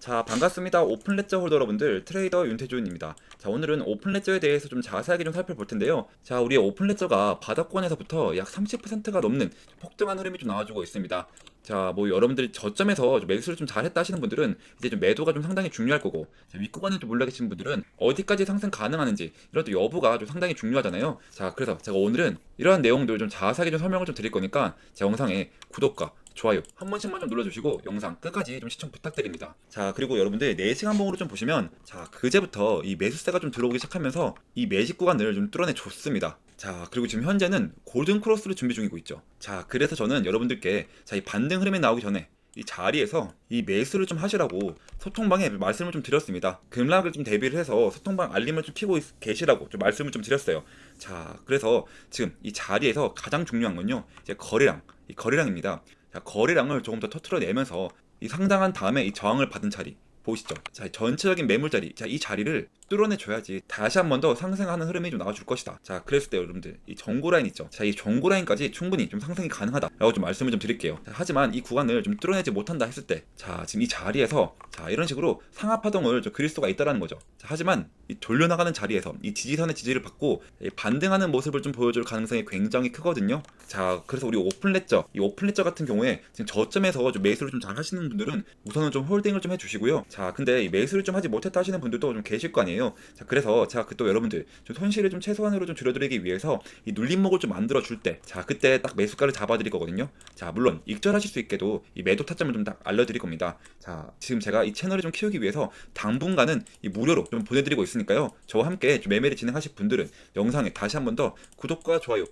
자 반갑습니다. 오픈레저 홀더 여러분들 트레이더 윤태준입니다. 자 오늘은 오픈레저에 대해서 좀 자세하게 좀 살펴볼 텐데요. 자 우리의 오픈레저가 바닥권에서부터 약 30%가 넘는 폭등한 흐름이 좀 나와주고 있습니다. 자 뭐 여러분들이 저점에서 좀 매수를 좀 잘했다 하시는 분들은 이제 좀 매도가 좀 상당히 중요할 거고 자, 윗구간을 좀 몰라 계신 분들은 어디까지 상승 가능하는지 이런 또 여부가 좀 상당히 중요하잖아요. 자 그래서 제가 오늘은 이러한 내용들 좀 자세하게 좀 설명을 좀 드릴 거니까 제 영상에 구독과 좋아요 한 번씩만 좀 눌러주시고 영상 끝까지 좀 시청 부탁드립니다. 자 그리고 여러분들 4시간 봉으로 좀 보시면 자 그제부터 이 매수세가 좀 들어오기 시작하면서 이 매직 구간을 좀 뚫어내 줬습니다. 자 그리고 지금 현재는 골든 크로스를 준비 중이고 있죠. 자 그래서 저는 여러분들께 자 이 반등 흐름이 나오기 전에 이 자리에서 이 매수를 좀 하시라고 소통방에 말씀을 좀 드렸습니다. 급락을 좀 대비를 해서 소통방 알림을 좀 키고 있- 계시라고 좀 말씀을 좀 드렸어요. 자, 그래서 지금 이 자리에서 가장 중요한 건요, 이제 거래량, 이 거래량입니다. 자, 거래량을 조금 더 터트려내면서 이 상당한 다음에 이 저항을 받은 자리 보이시죠? 자, 전체적인 매물 자리, 자, 이 자리를 뚫어내 줘야지 다시 한 번 더 상승하는 흐름이 좀 나와줄 것이다. 자, 그랬을 때 여러분들 이 정고 라인 있죠? 자, 이 정고 라인까지 충분히 좀 상승이 가능하다라고 좀 말씀을 좀 드릴게요. 자, 하지만 이 구간을 좀 뚫어내지 못한다 했을 때, 자, 지금 이 자리에서 자, 이런 식으로 상하 파동을 좀 그릴 수가 있다라는 거죠. 자, 하지만 이 돌려나가는 자리에서 이 지지선의 지지를 받고 이 반등하는 모습을 좀 보여줄 가능성이 굉장히 크거든요. 자, 그래서 우리 오픈레저, 이 오픈레저 같은 경우에 지금 저점에서 좀 매수를 좀 잘 하시는 분들은 우선은 좀 홀딩을 좀 해주시고요. 자, 근데 이 매수를 좀 하지 못했다 하시는 분들도 좀 계실 거 아니에요. 자, 그래서 제가 그또 여러분들 좀 손실을 좀 최소한으로 좀 줄여드리기 위해서 이 눌림목을 좀 만들어 줄 때, 자, 그때 딱 매수가를 잡아드릴 거거든요. 자, 물론 익절하실 수 있게도 이 매도 타점을 좀 딱 알려드릴 겁니다. 자, 지금 제가 이 채널을 좀 키우기 위해서 당분간은 이 무료로 좀 보내드리고 있으니까요. 저와 함께 좀 매매를 진행하실 분들은 영상에 다시 한 번 더 구독과 좋아요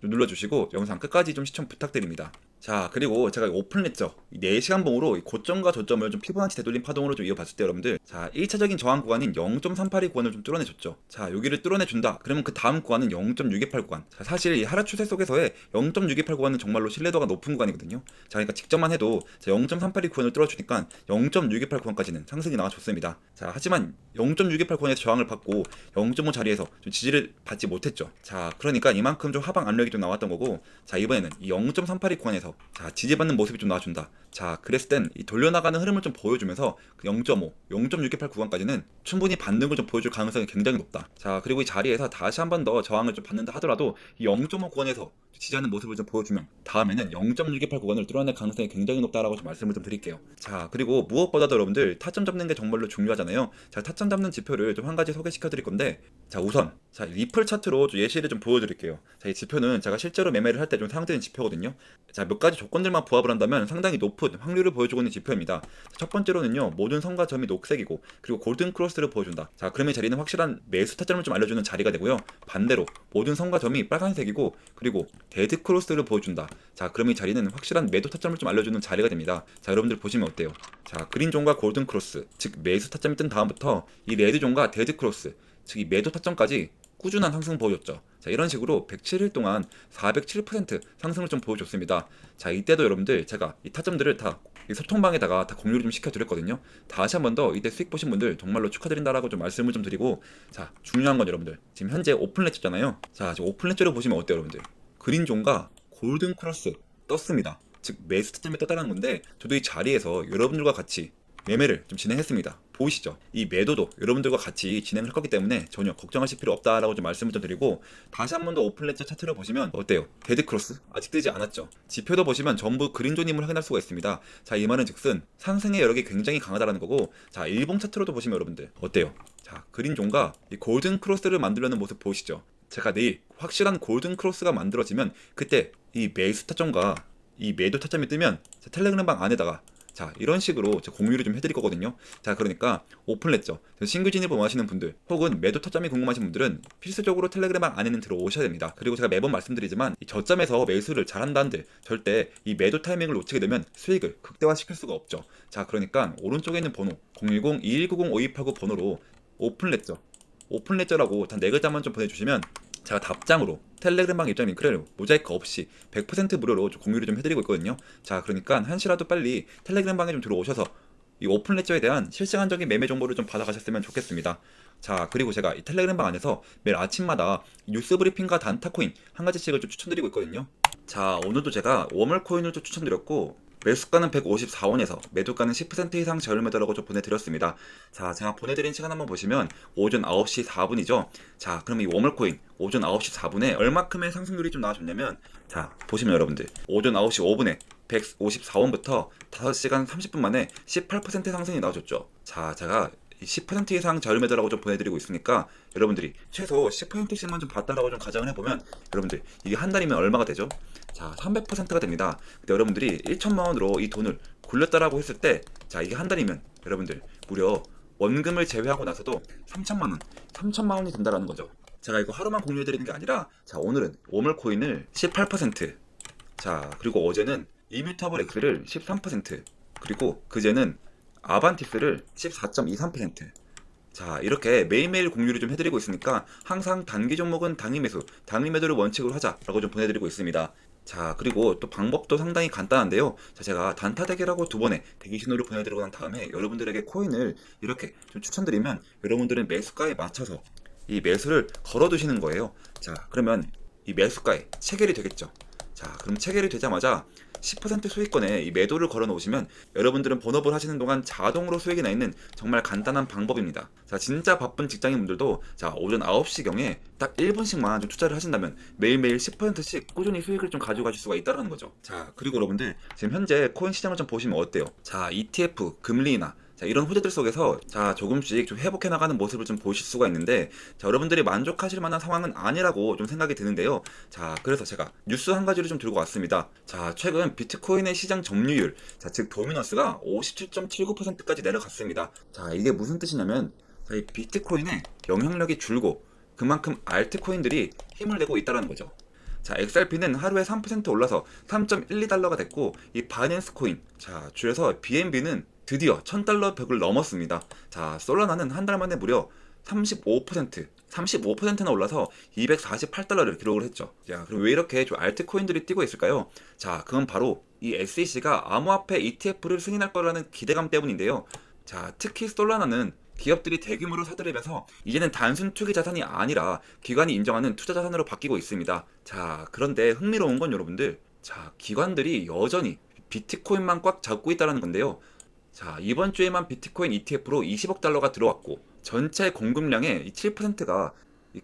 좀 눌러주시고 영상 끝까지 좀 시청 부탁드립니다. 자 그리고 제가 오픈했죠. 4시간 봉으로 이 고점과 저점을 좀 피보나치 되돌림 파동으로 좀 이어봤을 때 여러분들. 자 1차적인 저항 구간인 0.382 구간을 좀 뚫어내줬죠. 자 여기를 뚫어내준다. 그러면 그 다음 구간은 0.628 구간. 자 사실 이 하락 추세 속에서의 0.628 구간은 정말로 신뢰도가 높은 구간이거든요. 자 그러니까 직전만 해도 0.382 구간을 뚫어주니까 0.628 구간까지는 상승이 나와줬습니다. 자 하지만 0.628 구간에서 저항을 받고 0.5 자리에서 좀 지지를 받지 못했죠. 자 그러니까 이만큼 좀 하방 압력이 좀 나왔던 거고 자 이번에는 이 0.382 구간에서 자 지지받는 모습이 좀 나와준다 자 그랬을 땐 이 돌려나가는 흐름을 좀 보여주면서 그0.5 0.628 구간까지는 충분히 반등을 좀 보여줄 가능성이 굉장히 높다 자 그리고 이 자리에서 다시 한 번 더 저항을 좀 받는다 하더라도 이 0.5 구간에서 지지하는 모습을 좀 보여주면 다음에는 0.628 구간을 뚫어낼 가능성이 굉장히 높다라고 좀 말씀을 좀 드릴게요. 자 그리고 무엇보다도 여러분들 타점 잡는 게 정말로 중요하잖아요. 자 타점 잡는 지표를 좀 한 가지 소개시켜 드릴 건데 자 우선 자 리플 차트로 좀 예시를 좀 보여드릴게요. 자 이 지표는 제가 실제로 매매를 할 때 좀 사용되는 지표거든요. 자몇 가지 조건들만 부합을 한다면 상당히 높은 확률을 보여주고 있는 지표입니다. 첫 번째로는요 모든 선과 점이 녹색이고 그리고 골든 크로스를 보여준다. 자 그러면 이 자리는 확실한 매수 타점을 좀 알려주는 자리가 되고요. 반대로 모든 선과 점이 빨간색이고 그리고 데드 크로스를 보여준다. 자, 그럼 이 자리는 확실한 매도 타점을 좀 알려주는 자리가 됩니다. 자, 여러분들 보시면 어때요? 자, 그린 존과 골든 크로스, 즉 매수 타점이 뜬 다음부터 이 레드 존과 데드 크로스, 즉 이 매도 타점까지 꾸준한 상승 보여줬죠. 자, 이런 식으로 107일 동안 407% 상승을 좀 보여줬습니다. 자, 이때도 여러분들 제가 이 타점들을 다 이 소통방에다가 다 공유를 좀 시켜드렸거든요. 다시 한 번 더 이때 수익 보신 분들 정말로 축하드린다라고 좀 말씀을 좀 드리고 자 중요한 건 여러분들 지금 현재 오픈렛잖아요. 자 지금 오픈렛으로 보시면 어때요 여러분들? 그린존과 골든 크로스 떴습니다. 즉 매수 타점에 떴다는 건데 저도 이 자리에서 여러분들과 같이 매매를 좀 진행했습니다. 보이시죠? 이 매도도 여러분들과 같이 진행을 할 거기 때문에 전혀 걱정하실 필요 없다라고 좀 말씀을 좀 드리고 다시 한 번 더 오픈레저 차트를 보시면 어때요? 데드 크로스 아직 뜨지 않았죠? 지표도 보시면 전부 그린존임을 확인할 수가 있습니다. 자, 이 말은 즉슨 상승의 여력이 굉장히 강하다라는 거고 자, 일봉 차트로도 보시면 여러분들 어때요? 자, 그린존과 이 골든 크로스를 만들려는 모습 보이시죠? 제가 내일 확실한 골든 크로스가 만들어지면 그때 이 매수 타점과 이 매도 타점이 뜨면 제 텔레그램 방 안에다가 자 이런 식으로 제 공유를 좀 해드릴 거거든요. 자 그러니까 오픈렛죠 신규 진입을 원하시는 분들 혹은 매도 타점이 궁금하신 분들은 필수적으로 텔레그램방 안에는 들어오셔야 됩니다. 그리고 제가 매번 말씀드리지만 이 저점에서 매수를 잘한다는데 절대 이 매도 타이밍을 놓치게 되면 수익을 극대화시킬 수가 없죠. 자 그러니까 오른쪽에 있는 번호 010-2190-5289 번호로 오픈렛죠 오픈레저라고 단 네 글자만 좀 보내주시면 제가 답장으로 텔레그램방 입장 링크를 모자이크 없이 100% 무료로 좀 공유를 좀 해드리고 있거든요. 자, 그러니까 한시라도 빨리 텔레그램방에 좀 들어오셔서 이 오픈 레저에 대한 실시간적인 매매 정보를 좀 받아가셨으면 좋겠습니다. 자, 그리고 제가 이 텔레그램 방 안에서 매일 아침마다 뉴스 브리핑과 단타 코인 한 가지씩을 좀 추천드리고 있거든요. 자, 오늘도 제가 워멀 코인을 좀 추천드렸고 매수가는 154원에서 매도가는 10% 이상 저렴하다라고 좀 보내드렸습니다. 자, 제가 보내드린 시간 한번 보시면 오전 9시 4분이죠. 자, 그럼 이 워멀코인 오전 9시 4분에 얼마큼의 상승률이 좀 나와줬냐면 자, 보시면 여러분들 오전 9시 5분에 154원부터 5시간 30분 만에 18% 상승이 나와줬죠. 자, 제가 이 10% 이상 저렴하다라고 좀 보내드리고 있으니까 여러분들이 최소 10%씩만 좀 봤다라고 좀 가정을 해보면 여러분들 이게 한 달이면 얼마가 되죠? 자 300%가 됩니다. 근데 여러분들이 1천만 원으로 이 돈을 굴렸다라고 했을 때 자 이게 한 달이면 여러분들 무려 원금을 제외하고 나서도 3천만 원, 3천만 원이 된다라는 거죠. 제가 이거 하루만 공유해드리는 게 아니라 자 오늘은 워멀코인을 18%, 자 그리고 어제는 이뮤터블 X를 13%, 그리고 그제는 아반티스를 14.23%. 자, 이렇게 매일매일 공유를 좀 해드리고 있으니까 항상 단기 종목은 당일 매수, 당일 매도를 원칙으로 하자라고 좀 보내드리고 있습니다. 자, 그리고 또 방법도 상당히 간단한데요. 자, 제가 단타 대기라고 두 번의 대기 신호를 보내드리고 난 다음에 여러분들에게 코인을 이렇게 좀 추천드리면 여러분들은 매수가에 맞춰서 이 매수를 걸어두시는 거예요. 자, 그러면 이 매수가에 체결이 되겠죠. 자, 그럼 체결이 되자마자 10% 수익권에 이 매도를 걸어 놓으시면 여러분들은 본업을 하시는 동안 자동으로 수익이 나 있는 정말 간단한 방법입니다. 자, 진짜 바쁜 직장인분들도 자, 오전 9시경에 딱 1분씩만 좀 투자를 하신다면 매일매일 10%씩 꾸준히 수익을 좀 가져가실 수가 있다는 거죠. 자, 그리고 여러분들 지금 현재 코인 시장을 좀 보시면 어때요? 자, ETF, 금리나 자, 이런 호재들 속에서 자, 조금씩 좀 회복해 나가는 모습을 좀 보실 수가 있는데 자, 여러분들이 만족하실 만한 상황은 아니라고 좀 생각이 드는데요. 자, 그래서 제가 뉴스 한 가지를 좀 들고 왔습니다. 자, 최근 비트코인의 시장 점유율, 자, 즉 도미너스가 57.79%까지 내려갔습니다. 자, 이게 무슨 뜻이냐면 자, 이 비트코인의 영향력이 줄고 그만큼 알트코인들이 힘을 내고 있다는 거죠. 자, XRP는 하루에 3% 올라서 3.12달러가 됐고 이 바이낸스 코인, 자, 줄여서 BNB는 드디어 1000달러 벽을 넘었습니다. 자, 솔라나는 한 달 만에 무려 35% 35%나 올라서 248달러를 기록을 했죠. 자, 그럼 왜 이렇게 좀 알트코인들이 뛰고 있을까요? 자, 그건 바로 이 SEC가 암호화폐 ETF를 승인할 거라는 기대감 때문인데요. 자, 특히 솔라나는 기업들이 대규모로 사들이면서 이제는 단순 투기 자산이 아니라 기관이 인정하는 투자 자산으로 바뀌고 있습니다. 자, 그런데 흥미로운 건 여러분들, 자, 기관들이 여전히 비트코인만 꽉 잡고 있다는 건데요. 자, 이번 주에만 비트코인 ETF로 20억 달러가 들어왔고, 전체 공급량의 7%가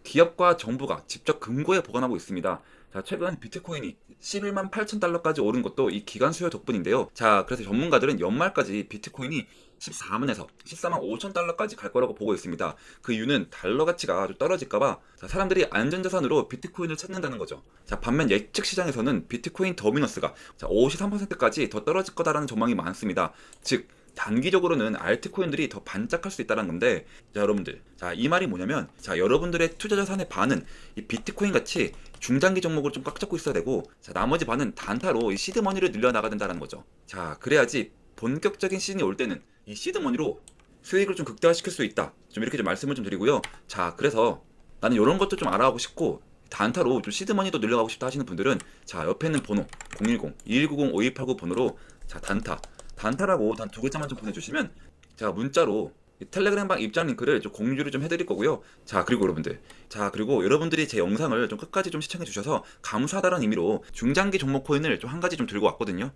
기업과 정부가 직접 금고에 보관하고 있습니다. 자, 최근 비트코인이 11만 8천 달러까지 오른 것도 이 기관 수요 덕분인데요. 자, 그래서 전문가들은 연말까지 비트코인이 14만에서 14만 5천 달러까지 갈 거라고 보고 있습니다. 그 이유는 달러 가치가 좀 떨어질까봐 자, 사람들이 안전자산으로 비트코인을 찾는다는 거죠. 자, 반면 예측 시장에서는 비트코인 더미너스가 자, 53%까지 더 떨어질 거다라는 전망이 많습니다. 즉, 단기적으로는 알트코인들이 더 반짝할 수 있다는 건데 자 여러분들 자 이 말이 뭐냐면 자 여러분들의 투자 자산의 반은 이 비트코인 같이 중장기 종목을 좀 꽉 잡고 있어야 되고 자 나머지 반은 단타로 이 시드머니를 늘려 나가야 된다는 거죠. 자 그래야지 본격적인 시즌이 올 때는 이 시드머니로 수익을 좀 극대화시킬 수 있다. 좀 이렇게 좀 말씀을 좀 드리고요. 자 그래서 나는 이런 것도 좀 알아가고 싶고 단타로 좀 시드머니도 늘려가고 싶다 하시는 분들은 자 옆에 있는 번호 010-2190-5289 번호로 자 단타 단타라고 단 두 글자만 좀 보내주시면 제가 문자로 이 텔레그램방 입장 링크를 좀 공유를 좀 해드릴 거고요. 자 그리고 여러분들, 자 그리고 여러분들이 제 영상을 좀 끝까지 좀 시청해 주셔서 감사하다는 의미로 중장기 종목 코인을 좀 한 가지 좀 들고 왔거든요.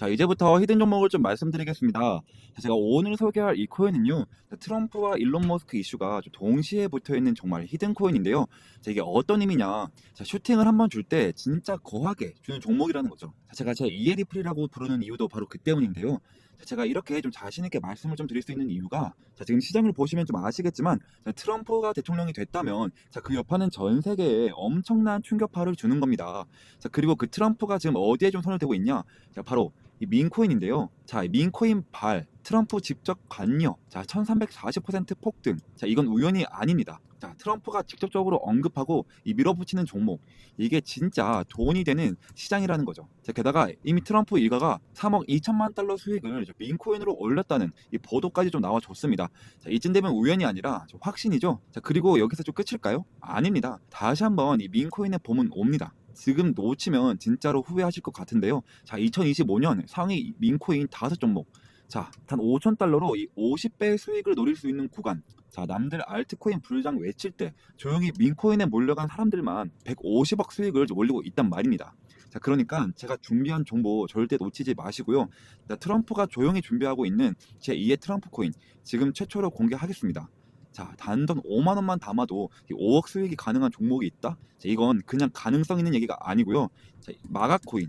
자 이제부터 히든 종목을 좀 말씀드리겠습니다. 자, 제가 오늘 소개할 이 코인은요 자, 트럼프와 일론 머스크 이슈가 좀 동시에 붙어 있는 정말 히든 코인인데요. 자, 이게 어떤 의미냐? 자, 슈팅을 한 번 줄 때 진짜 거하게 주는 종목이라는 거죠. 자, 제가 제 이에리플이라고 부르는 이유도 바로 그 때문인데요. 자, 제가 이렇게 좀 자신 있게 말씀을 좀 드릴 수 있는 이유가 자, 지금 시장을 보시면 좀 아시겠지만 자, 트럼프가 대통령이 됐다면 자, 그 여파는 전 세계에 엄청난 충격파를 주는 겁니다. 자, 그리고 그 트럼프가 지금 어디에 좀 손을 대고 있냐? 자, 바로 이 민코인인데요. 자, 이 민코인 발 트럼프 직접 관여. 자, 1340% 폭등. 자, 이건 우연이 아닙니다. 자, 트럼프가 직접적으로 언급하고 이 밀어붙이는 종목. 이게 진짜 돈이 되는 시장이라는 거죠. 자, 게다가 이미 트럼프 일가가 3억 2천만 달러 수익을 저 민코인으로 올렸다는 이 보도까지 좀 나와줬습니다. 자, 이쯤 되면 우연이 아니라 좀 확신이죠. 자, 그리고 여기서 좀 끝일까요? 아닙니다. 다시 한번 이 민코인의 봄은 옵니다. 지금 놓치면 진짜로 후회하실 것 같은데요. 자, 2025년 상위 민코인 다섯 종목. 자, 단 5천 달러로 이 50배 수익을 노릴 수 있는 구간. 자, 남들 알트코인 불장 외칠 때 조용히 민코인에 몰려간 사람들만 150억 수익을 올리고 있단 말입니다. 자, 그러니까 제가 준비한 정보 절대 놓치지 마시고요. 자, 트럼프가 조용히 준비하고 있는 제2의 트럼프 코인 지금 최초로 공개하겠습니다. 자, 단돈 5만 원만 담아도 이 5억 수익이 가능한 종목이 있다? 자, 이건 그냥 가능성 있는 얘기가 아니고요. 자, 이 마가코인,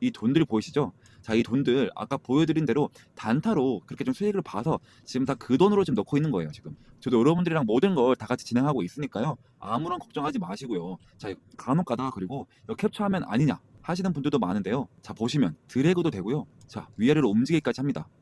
이 돈들 보이시죠? 자, 이 돈들 아까 보여드린 대로 단타로 그렇게 좀 수익을 봐서 지금 다 그 돈으로 지금 넣고 있는 거예요, 지금. 저도 여러분들이랑 모든 걸 다 같이 진행하고 있으니까요. 아무런 걱정하지 마시고요. 자, 간혹 가다가 그리고 캡처하면 아니냐 하시는 분들도 많은데요. 자, 보시면 드래그도 되고요. 자, 위아래로 움직이기까지 합니다.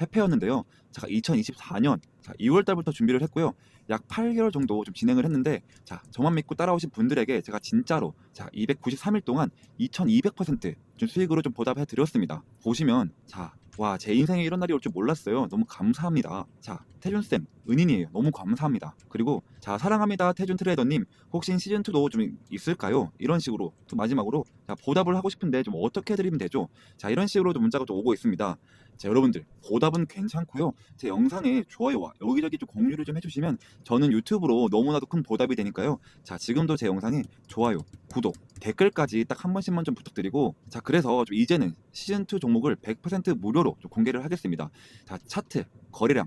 페페였는데요. 제가 2024년 자, 2월 달부터 준비를 했고요. 약 8개월 정도 좀 진행을 했는데 자, 저만 믿고 따라오신 분들에게 제가 진짜로 자, 293일 동안 2200%좀 수익으로 좀 보답해 드렸습니다. 보시면 자, 와, 제 인생에 이런 날이 올 줄 몰랐어요. 너무 감사합니다. 자, 태준 쌤, 은인이에요. 너무 감사합니다. 그리고, 자, 사랑합니다. 태준 트레이더님, 혹시 시즌 2도 좀 있을까요? 이런 식으로, 또 마지막으로, 자, 보답을 하고 싶은데 좀 어떻게 해드리면 되죠? 자, 이런 식으로 좀 문자가 좀 오고 있습니다. 자, 여러분들, 보답은 괜찮고요. 제 영상에 좋아요와 여기저기 좀 공유를 좀 해주시면 저는 유튜브로 너무나도 큰 보답이 되니까요. 자, 지금도 제 영상에 좋아요, 구독, 댓글까지 딱 한 번씩만 좀 부탁드리고, 자, 그래서 좀 이제는 시즌 2 종목을 100% 무료로 좀 공개를 하겠습니다. 자, 차트, 거래량,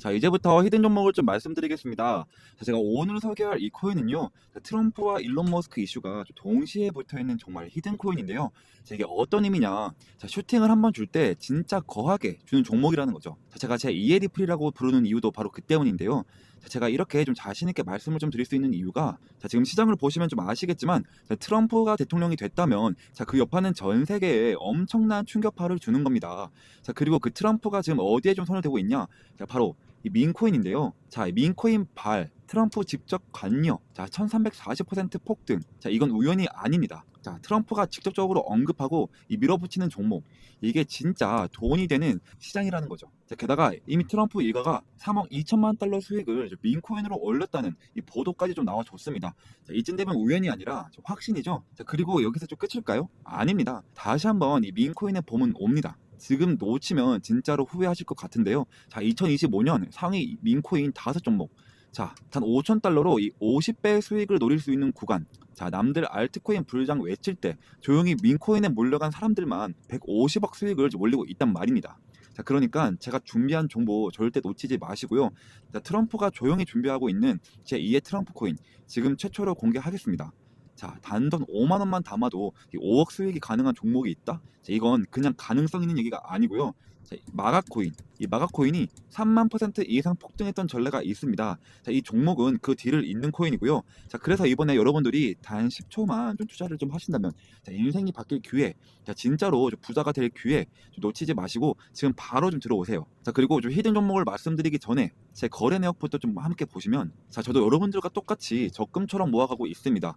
자, 이제부터 히든 종목을 좀 말씀드리겠습니다. 자, 제가 오늘 소개할 이 코인은요, 자, 트럼프와 일론 머스크 이슈가 좀 동시에 붙어 있는 정말 히든 코인인데요. 자, 이게 어떤 의미냐? 자, 슈팅을 한 번 줄 때 진짜 거하게 주는 종목이라는 거죠. 자, 제가 제 프리라고 부르는 이유도 바로 그 때문인데요. 자, 제가 이렇게 좀 자신 있게 말씀을 좀 드릴 수 있는 이유가 자, 지금 시장을 보시면 좀 아시겠지만 자, 트럼프가 대통령이 됐다면 자, 그 여파는 전 세계에 엄청난 충격파를 주는 겁니다. 자, 그리고 그 트럼프가 지금 어디에 좀 손을 대고 있냐? 자, 바로 이 민코인인데요. 자, 이 민코인 발 트럼프 직접 관여. 자, 1340% 폭등. 자, 이건 우연이 아닙니다. 자, 트럼프가 직접적으로 언급하고 이 밀어붙이는 종목. 이게 진짜 돈이 되는 시장이라는 거죠. 자, 게다가 이미 트럼프 일가가 3억 2천만 달러 수익을 민코인으로 올렸다는 이 보도까지 좀 나와줬습니다. 자, 이쯤 되면 우연이 아니라 좀 확신이죠. 자, 그리고 여기서 좀 끝일까요? 아닙니다. 다시 한번 이 민코인의 봄은 옵니다. 지금 놓치면 진짜로 후회하실 것 같은데요. 자, 2025년 상위 민코인 다섯 종목. 자, 단 5천 달러로 이 50배의 수익을 노릴 수 있는 구간. 자, 남들 알트코인 불장 외칠 때 조용히 민코인에 몰려간 사람들만 150억 수익을 올리고 있단 말입니다. 자, 그러니까 제가 준비한 정보 절대 놓치지 마시고요. 자, 트럼프가 조용히 준비하고 있는 제2의 트럼프 코인 지금 최초로 공개하겠습니다. 자, 단돈 5만 원만 담아도 이 5억 수익이 가능한 종목이 있다? 자, 이건 그냥 가능성 있는 얘기가 아니고요. 자, 이 마가코인, 이 마가코인이 3만 퍼센트 이상 폭등했던 전례가 있습니다. 자, 이 종목은 그 뒤를 잇는 코인이고요. 자, 그래서 이번에 여러분들이 단 10초만 좀 투자를 좀 하신다면, 자, 인생이 바뀔 기회, 자, 진짜로 좀 부자가 될 기회 좀 놓치지 마시고 지금 바로 좀 들어오세요. 자, 그리고 좀 히든 종목을 말씀드리기 전에 제 거래 내역부터 좀 함께 보시면, 자, 저도 여러분들과 똑같이 적금처럼 모아가고 있습니다.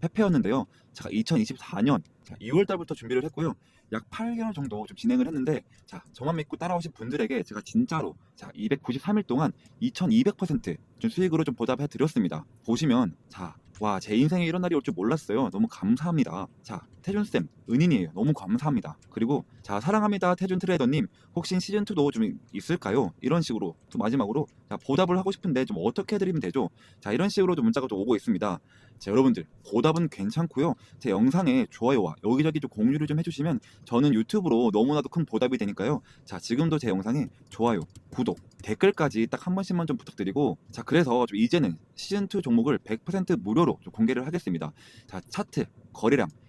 페페였는데요. 제가 2024년 자, 2월 달부터 준비를 했고요. 약 8개월 정도 좀 진행을 했는데 자, 저만 믿고 따라오신 분들에게 제가 진짜로 자, 293일 동안 2200%좀 수익으로 좀 보답해 드렸습니다. 보시면 자, 와, 제 인생에 이런 날이 올 줄 몰랐어요. 너무 감사합니다. 자, 태준 쌤, 은인이에요. 너무 감사합니다. 그리고, 자, 사랑합니다. 태준 트레이더님, 혹시 시즌 2도 좀 있을까요? 이런 식으로, 또 마지막으로, 자, 보답을 하고 싶은데 좀 어떻게 해드리면 되죠? 자, 이런 식으로 좀 문자가 좀 오고 있습니다. 자, 여러분들, 보답은 괜찮고요. 제 영상에 좋아요와 여기저기 좀 공유를 좀 해주시면 저는 유튜브로 너무나도 큰 보답이 되니까요. 자, 지금도 제 영상에 좋아요, 구독, 댓글까지 딱 한 번씩만 좀 부탁드리고 자 그래서 좀 이제는 시즌 2 종목을 100% 무료로 좀 공개를 하겠습니다 자 차트 거래량